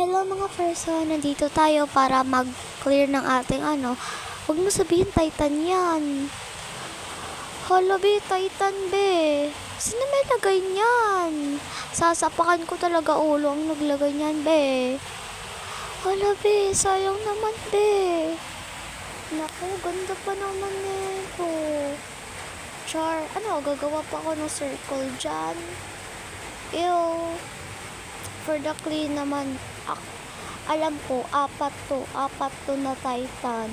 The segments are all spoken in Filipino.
Hello mga person, nandito tayo para mag-clear ng ating ano. Huwag mo sabihin Titan yan. Hala be, Titan be. Sino may lagay niyan? Sasapakan ko talaga ulo ang naglagay niyan be. Hala be, sayang naman be. Naku, ganda pa naman nito. Char, ano, gagawa pa ako ng circle dyan. Ew. For the clean naman, ak- alam ko, apat to. Apat to na Titan.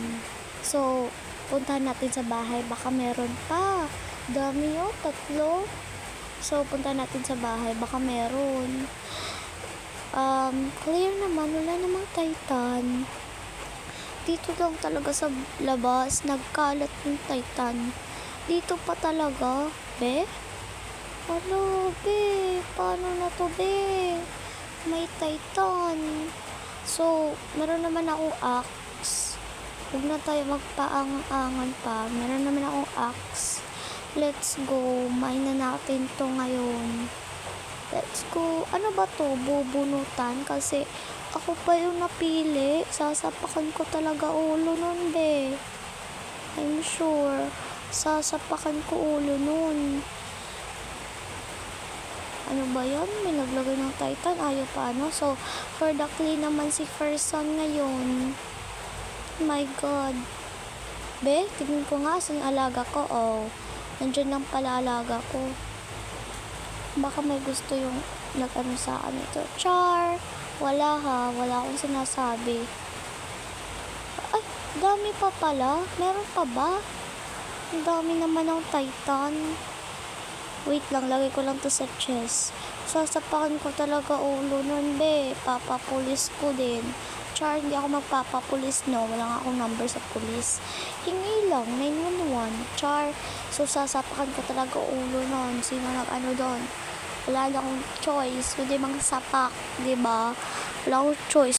So, puntahan natin sa bahay. Baka meron pa. Dami yun, tatlo. So, puntahan natin sa bahay. Baka meron. Um, clear naman. Wala namang Titan. Dito lang talaga sa labas. Nagkalat yung Titan. Dito pa talaga. Be? Ano, be? Paano na to, be? May Titan. So, meron naman akong axe. Huwag na tayo magpaangan pa. Meron naman akong axe. Let's go. Mine na natin to ngayon. Let's go. Ano ba to? Bubunutan? Kasi ako pa yung napili. Sasapakan ko talaga ulo nun, be. I'm sure. Sasapakan ko ulo nun. Ano ba yan? May naglagay ng Titan. Ayaw pa ano. So, for the clean naman si Ferson ngayon. My God. Be, tingin ko nga sa alaga ko. Oh, nandyan lang pala alaga ko. Baka may gusto yung nag-ano sa akin ito. Char! Wala ha. Wala akong sinasabi. Ay, dami pa pala. Meron pa ba? Ang dami naman ng Titan. Wait lang, lagay ko lang to sa chest. Sasapakan ko talaga ulo nun, be. Papapulis ko din. Char, hindi ako magpapapulis, no. Wala nga akong number sa pulis. Hingi lang, 911. Char, so sasapakan ko talaga ulo nun. Sino nag ano doon? Wala na akong choice. Kundi mga sapak, di ba? Wala akong choice.